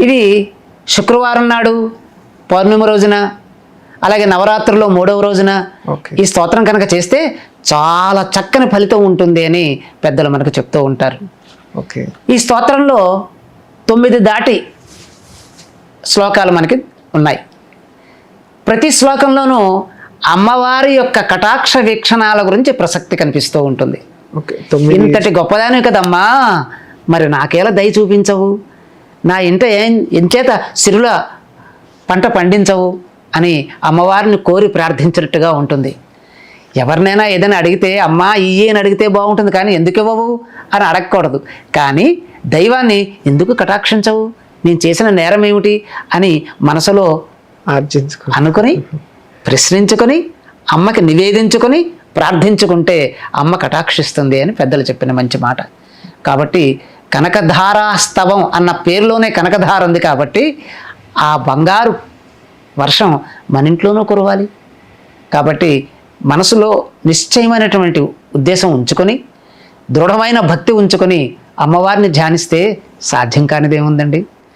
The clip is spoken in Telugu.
ఇది శుక్రవారం నాడు పౌర్ణమి రోజున అలాగే నవరాత్రుల్లో మూడవ రోజున ఈ స్తోత్రం కనుక చేస్తే చాలా చక్కని ఫలితం ఉంటుంది అని పెద్దలు మనకు చెప్తూ ఉంటారు. ఓకే. ఈ స్తోత్రంలో తొమ్మిది దాటి శ్లోకాలు మనకి ఉన్నాయి. ప్రతి శ్లోకంలోనూ అమ్మవారి యొక్క కటాక్ష వీక్షణాల గురించి ప్రసక్తి కనిపిస్తూ ఉంటుంది. ఇంతటి గొప్పదాని కదమ్మా. మరి నాకేలా దయ చూపించవు? నా ఇంట ఏం ఎంచేత సిరుల పంట పండించవు అని అమ్మవారిని కోరి ప్రార్థించినట్టుగా ఉంటుంది. ఎవరినైనా ఏదైనా అడిగితే అమ్మా ఇయ్యి అని అడిగితే బాగుంటుంది కానీ ఎందుకు ఇవ్వవు అని అడగకూడదు. కానీ దైవాన్ని ఎందుకు కటాక్షించవు? నేను చేసిన నేరం ఏమిటి అని మనసులో ఆర్జించుకో అనుకొని ప్రశ్నించుకొని అమ్మకి నివేదించుకొని ప్రార్థించుకుంటే అమ్మ కటాక్షిస్తుంది అని పెద్దలు చెప్పిన మంచి మాట. కాబట్టి కనకధారాస్తవం అన్న పేరులోనే కనకధార ఉంది కాబట్టి ఆ బంగారు వర్షం మన ఇంట్లోనూ కురవాలి. కాబట్టి మనసులో నిశ్చయమైనటువంటి ఉద్దేశం ఉంచుకొని దృఢమైన భక్తి ఉంచుకొని అమ్మవారిని ధ్యానిస్తే సాధ్యం కానిదేముందండి.